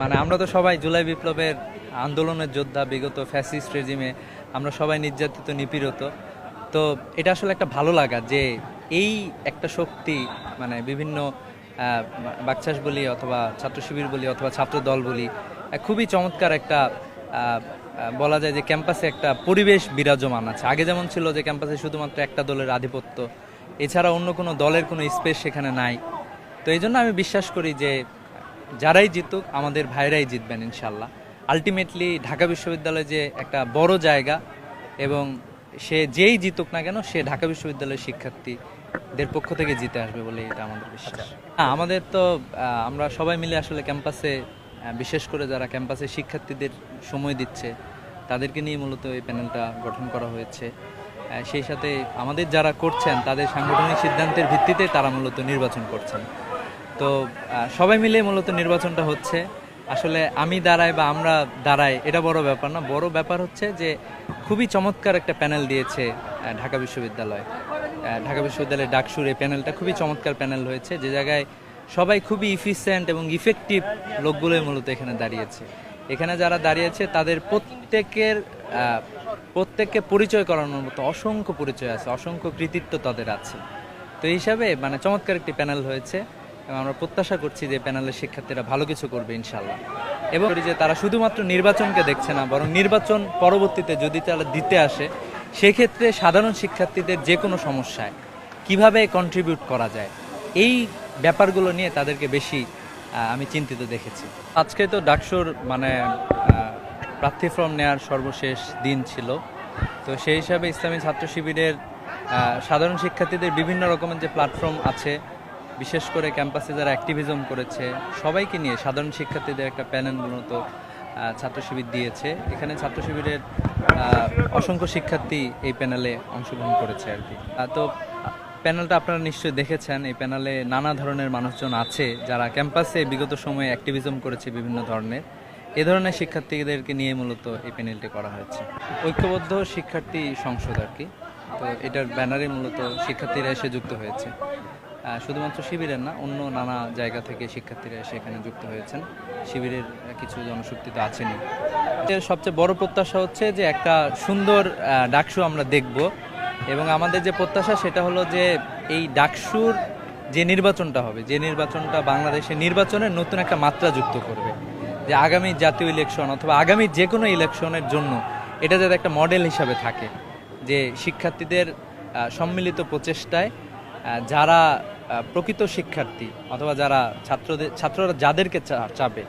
মানে আমরা তো সবাই জুলাই বিপ্লবের আন্দোলনের যোদ্ধা, বিগত ফ্যাসিস্ট রেজিমে আমরা সবাই নির্যাতিত, নিপীড়িত। তো এটা আসলে একটা ভালো লাগা যে এই একটা শক্তি মানে বিভিন্ন বাকচাস বলি অথবা ছাত্র শিবির বলি অথবা ছাত্র দল বলি, খুবই চমৎকার একটা বলা যায় যে ক্যাম্পাসে একটা পরিবেশ বিরাজমান আছে। আগে যেমন ছিল যে ক্যাম্পাসে শুধুমাত্র একটা দলের আধিপত্য, এছাড়া অন্য কোনো দলের কোনো স্পেস সেখানে নাই। তো এই জন্য আমি বিশ্বাস করি যে যারাই জিতুক আমাদের ভাইরাই জিতবেন ইনশাল্লাহ। আলটিমেটলি ঢাকা বিশ্ববিদ্যালয় যে একটা বড় জায়গা এবং সে যেই জিতুক না কেন সে ঢাকা বিশ্ববিদ্যালয়ের শিক্ষার্থীদের পক্ষ থেকে জিতে আসবে বলে এটা আমাদের বিশ্বাস। হ্যাঁ, আমাদের তো আমরা সবাই মিলে আসলে ক্যাম্পাসে বিশেষ করে যারা ক্যাম্পাসে শিক্ষার্থীদের সময় দিচ্ছে তাদেরকে নিয়ে মূলত এই প্যানেলটা গঠন করা হয়েছে। সেই সাথে আমাদের যারা করছেন তাদের সাংগঠনিক সিদ্ধান্তের ভিত্তিতে তারা মূলত নির্বাচন করছেন। তো সবাই মিলে মূলত নির্বাচনটা হচ্ছে। আসলে আমি দাঁড়াই বা আমরা দাঁড়াই, এটা বড় ব্যাপার না। বড় ব্যাপার হচ্ছে যে, খুবই চমৎকার একটা প্যানেল দিয়েছে ঢাকা বিশ্ববিদ্যালয়। ঢাকা বিশ্ববিদ্যালয়ের ডাকসুর এই প্যানেলটা খুবই চমৎকার প্যানেল হয়েছে, যে জায়গায় সবাই খুবই ইফিসিয়েন্ট এবং ইফেক্টিভ লোকগুলোই মূলত এখানে দাঁড়িয়েছে। এখানে যারা দাঁড়িয়েছে, তাদের প্রত্যেকের প্রত্যেককে পরিচয় করানোর মতো অসংখ্য পরিচয় আছে, অসংখ্য কৃতিত্ব তাদের আছে। তো এই হিসাবে মানে চমৎকার একটি প্যানেল হয়েছে। এবং আমরা প্রত্যাশা করছি যে প্যানেলের শিক্ষার্থীরা ভালো কিছু করবে ইনশাল্লাহ এবং যে তারা শুধুমাত্র নির্বাচনকে দেখছে না, বরং নির্বাচন পরবর্তীতে যদি তারা দিতে আসে, সেক্ষেত্রে সাধারণ শিক্ষার্থীদের যে কোনো সমস্যায় কীভাবে কন্ট্রিবিউট করা যায়, এই ব্যাপারগুলো নিয়ে তাদেরকে বেশি আমি চিন্তিত দেখেছি। আজকে তো ডাকসুর মানে প্রার্থী ফর্ম নেওয়ার সর্বশেষ দিন ছিল। তো সেই হিসাবে ইসলামী ছাত্র শিবিরের সাধারণ শিক্ষার্থীদের বিভিন্ন রকমের যে প্ল্যাটফর্ম আছে বিশেষ করে ক্যাম্পাসে যারা অ্যাক্টিভিজম করেছে, সবাইকে নিয়ে সাধারণ শিক্ষার্থীদের একটা প্যানেল মূলত ছাত্র শিবির দিয়েছে। এখানে ছাত্র শিবিরের অসংখ্য শিক্ষার্থী এই প্যানেলে অংশগ্রহণ করেছে আর কি। তো, প্যানেলটা আপনারা নিশ্চয়ই দেখেছেন, এই প্যানেলে নানা ধরনের মানুষজন আছে যারা ক্যাম্পাসে বিগত সময়ে অ্যাক্টিভিজম করেছে বিভিন্ন ধরনের। এ ধরনের শিক্ষার্থীদেরকে নিয়ে মূলত এই প্যানেলটি করা হয়েছে। ঐক্যবদ্ধ শিক্ষার্থী সংসদ আর কি। তো, এটার ব্যানারে মূলত শিক্ষার্থীরা এসে যুক্ত হয়েছে। শুধুমাত্র শিবিরের না, অন্য নানা জায়গা থেকে শিক্ষার্থীরা এসে এখানে যুক্ত হয়েছেন। শিবিরের কিছু জনশক্তি তো আছেনই। এর সবচেয়ে বড় প্রত্যাশা হচ্ছে যে একটা সুন্দর ডাকসু আমরা দেখব। এবং আমাদের যে প্রত্যাশা সেটা হলো যে এই ডাকসুর যে নির্বাচনটা হবে, যে নির্বাচনটা বাংলাদেশে নির্বাচনের নতুন একটা মাত্রা যুক্ত করবে। যে আগামী জাতীয় ইলেকশন অথবা আগামী যে কোনো ইলেকশনের জন্য এটা যাতে একটা মডেল হিসাবে থাকে। যে শিক্ষার্থীদের সম্মিলিত প্রচেষ্টায় যারা প্রকৃত শিক্ষার্থী অথবা যারা ছাত্রদের ছাত্ররা যাদেরকে চা- চাবে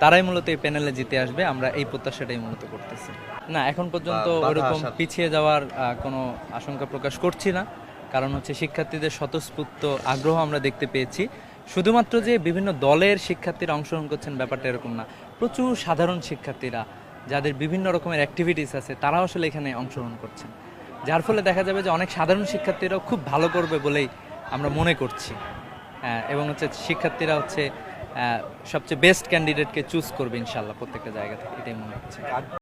তারাই মূলত এই প্যানেলে জিতে আসবে। আমরা এই প্রত্যাশাটাই মূলত করতেছি। না এখন পর্যন্ত ওরকম পিছিয়ে যাওয়ার কোনো আশঙ্কা প্রকাশ করছি না। কারণ হচ্ছে শিক্ষার্থীদের স্বতঃস্ফূর্ত আগ্রহ আমরা দেখতে পেয়েছি। শুধুমাত্র যে বিভিন্ন দলের শিক্ষার্থীরা অংশগ্রহণ করছেন ব্যাপারটা এরকম না। প্রচুর সাধারণ শিক্ষার্থীরা যাদের বিভিন্ন রকমের অ্যাক্টিভিটিস আছে তারাও আসলে এখানে অংশগ্রহণ করছেন। যার ফলে দেখা যাবে যে অনেক সাধারণ শিক্ষার্থীরাও খুব ভালো করবে বলেই আমরা মনে করছি। হ্যাঁ, এবং হচ্ছে শিক্ষার্থীরা হচ্ছে সবচেয়ে বেস্ট ক্যান্ডিডেটকে চুজ করবে ইনশাল্লাহ প্রত্যেকটা জায়গা থেকে এটাই মনে হচ্ছে